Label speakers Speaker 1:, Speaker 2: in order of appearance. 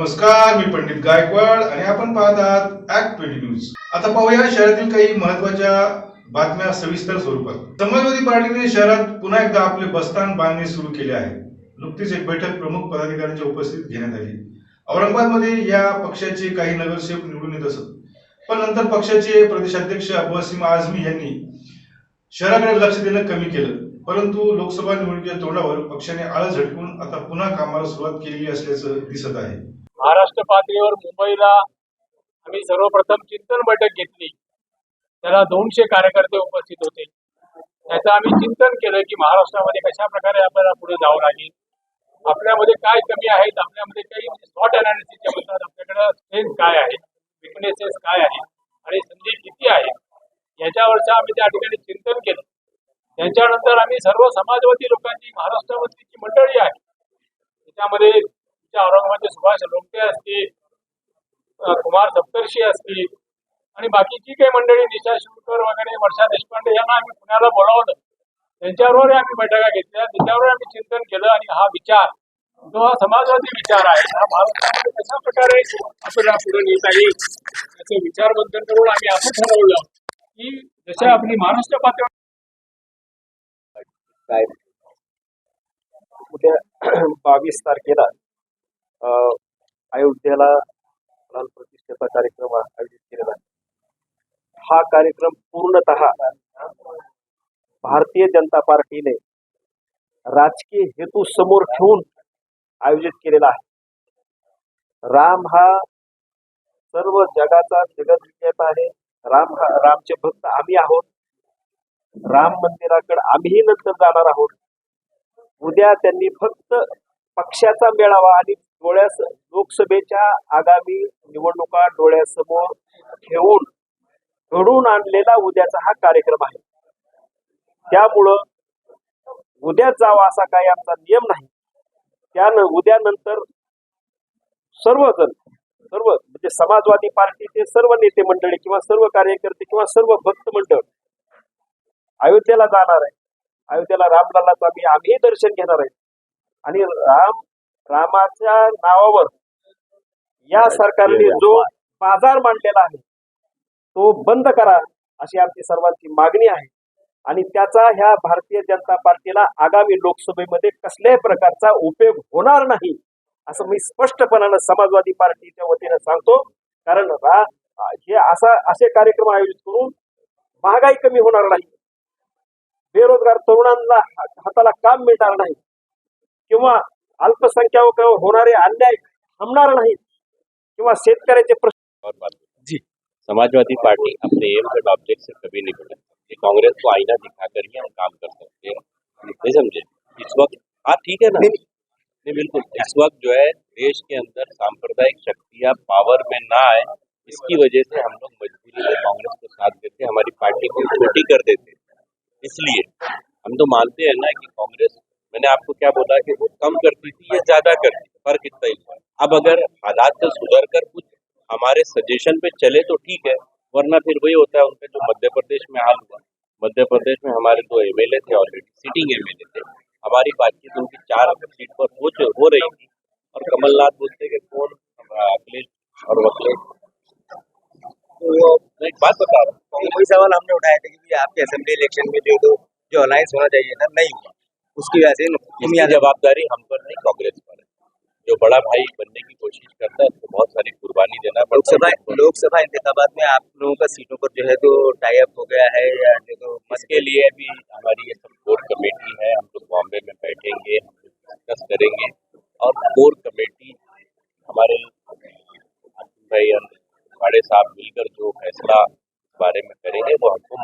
Speaker 1: नमस्कार मी पंडित गायकवाड आणि आपण पाहत आहात ऍक्ट ट्वेंटी न्यूज आता पाहूया शहरातील काही महत्त्वाच्या बातम्या सविस्तर स्वरूपात. समाजवादी पार्टीने शहरात पुन्हा एकदा आपले बसस्थान बांधणे सुरू केले आहे. नुकतीच एक बैठक प्रमुख पदाधिकाऱ्यांच्या उपस्थित घेण्यात आली. औरंगाबादमध्ये या पक्षाचे काही नगरसेवक निवडून येत असत. पण नंतर पक्षाचे प्रदेशाध्यक्ष वसीम आझमी यांनी शहराकडे लक्ष देणं कमी केलं. परंतु लोकसभा निवडणुकीच्या तोंडावर पक्षाने आळ झटकून आता पुन्हा कामाला सुरुवात केलेली असल्याचं दिसत आहे.
Speaker 2: महाराष्ट्र पातळीवर मुंबईला आम्ही सर्वप्रथम चिंतन बैठक घेतली. त्याला दोनशे कार्यकर्ते उपस्थित होते. त्याचं आम्ही चिंतन केलं की महाराष्ट्रामध्ये कशा प्रकारे आपल्याला पुढे जावं लागेल? आपल्यामध्ये काय कमी आहेत? आपल्यामध्ये काही शॉर्ट अनालिसिसच्या म्हणतात आपल्याकडे स्ट्रेंथ काय आहे? विकनेसेस काय आहेत? आणि संधी किती आहे याच्यावरचं आम्ही त्या ठिकाणी चिंतन केलं. त्याच्यानंतर आम्ही सर्व समाजवादी लोकांची महाराष्ट्रामधली जी मंडळी आहे त्याच्यामध्ये तुमच्या औरंगाबादचे सुभाष लोमटे असतील कुमार सप्तर्षी असतील आणि बाकीची काही मंडळी निशा शिवकर वगैरे वर्षा देशपांडे यांना आम्ही पुण्याला बोलावलं. त्यांच्याबरोबर आम्ही बैठका घेतल्या त्याच्यावर आम्ही चिंतन केलं आणि हा विचार जो हा समाजवादी विचार आहे हा भारतामध्ये कशा प्रकारे आपल्याला पुढे नेता येईल याचं विचार मंथन करून आम्ही असं ठरवलं. की जशा आपली महाराष्ट्र पातळीवर
Speaker 3: काय? उद्या बावीस तारखेला अयोध्येला प्राण प्रतिष्ठेचा कार्यक्रम आयोजित केलेला आहे. हा कार्यक्रम पूर्णतः भारतीय जनता पार्टीने राजकीय हेतू समोर ठेवून आयोजित केलेला आहे. राम हा सर्व जगाचा जगत विजेता आहे. राम हा रामचे भक्त आम्ही आहोत. राम मंदिराकडे आम्हीही नंतर जाणार आहोत. उद्या त्यांनी फक्त पक्षाचा मेळावा आणि डोळ्यास लोकसभेच्या आगामी निवडणुका डोळ्यासमोर ठेवून घडून आणलेला उद्याचा हा कार्यक्रम आहे. त्यामुळं उद्याच जावा असा काही आमचा नियम नाही. त्यानं उद्यानंतर सर्वजण सर्व म्हणजे समाजवादी पार्टीचे सर्व नेते मंडळी किंवा सर्व कार्यकर्ते किंवा सर्व भक्त मंडळ अयोध्येला जाणार आहे. अयोध्येला रामलल्लाचं आम्ही आम्ही दर्शन घेणार आहे. आणि राम रामाच्या नावावर या सरकारने जो बाजार मांडलेला आहे तो बंद करा अशी आमची सर्वांची मागणी आहे. आणि त्याचा ह्या भारतीय जनता पार्टीला आगामी लोकसभेमध्ये कसल्याही प्रकारचा उपयोग होणार नाही असं मी स्पष्टपणानं समाजवादी पार्टीच्या वतीनं सांगतो. कारण रा हे असा असे कार्यक्रम आयोजित करून महागाई कमी होणार नाही. बेरोजगार तरुणांना हाताला काम मिळणार नाही. किंवा अल्पसंख्याकांवर होणारे अन्याय थांबणार नाही किंवा शेतकऱ्याचे प्रश्न
Speaker 4: जी समाजवादी पार्टी अपने एम एंड ऑब्जेक्ट से कभी नहीं बदलती ये कांग्रेस को आईना दिखाकर ही हम काम कर सकते हैं। नहीं समझे? इस वक्त हाँ ठीक है ना? नहीं बिल्कुल। इस वक्त जो है देश के अंदर सांप्रदायिक शक्तियाँ पावर में ना आए इसकी वजह से हम लोग मजबूरी में कांग्रेस को साथ देते हमारी पार्टी को छोटी कर देते। इसलिए हम तो मानते हैं ना कि कांग्रेस मैंने आपको क्या बोला कि वो कम करती थी या ज़्यादा करती थी? फ़र्क इतना ही अब अगर हालात से सुधर कर कुछ हमारे सजेशन पे चले तो ठीक है, वरना फिर वही होता है उनका जो मध्य प्रदेश में हाल हुआ। मध्य प्रदेश में हमारे दो एमएलए थे ऑलरेडी सिटिंग एमएलए थे। हमारी बातचीत उनकी चार सीट पर हो हो रही थी। और कमलनाथ बोलते कि कौन? अखिलेश और अखिलेश। तो एक बात बता रहा हूँ।
Speaker 5: वही सवाल हमने उठाया था कि आपके असेंबली इलेक्शन में जो तो जो अलायंस होना चाहिए था, नहीं हुआ। उसकी वजह से
Speaker 4: जवाबदारी हम पर नहीं कांग्रेस पर है। जो बड़ा भाई बनने की कोशिश करता है उसको बहुत सारी कुर्बानी देना
Speaker 5: लोकसभा लोकसभा इंतखाबात में आप लोगों का सीटों पर जो है तो टाई अप हो गया है या जो तो
Speaker 4: इसके लिए अभी हमारी ये सब कोर कमेटी है हम लोग बॉम्बे में बैठेंगे हम लोग डिस्कस करेंगे। और कोर कमेटी हमारे भाई और साहब मिलकर जो फैसला बारे में करेंगे वो हम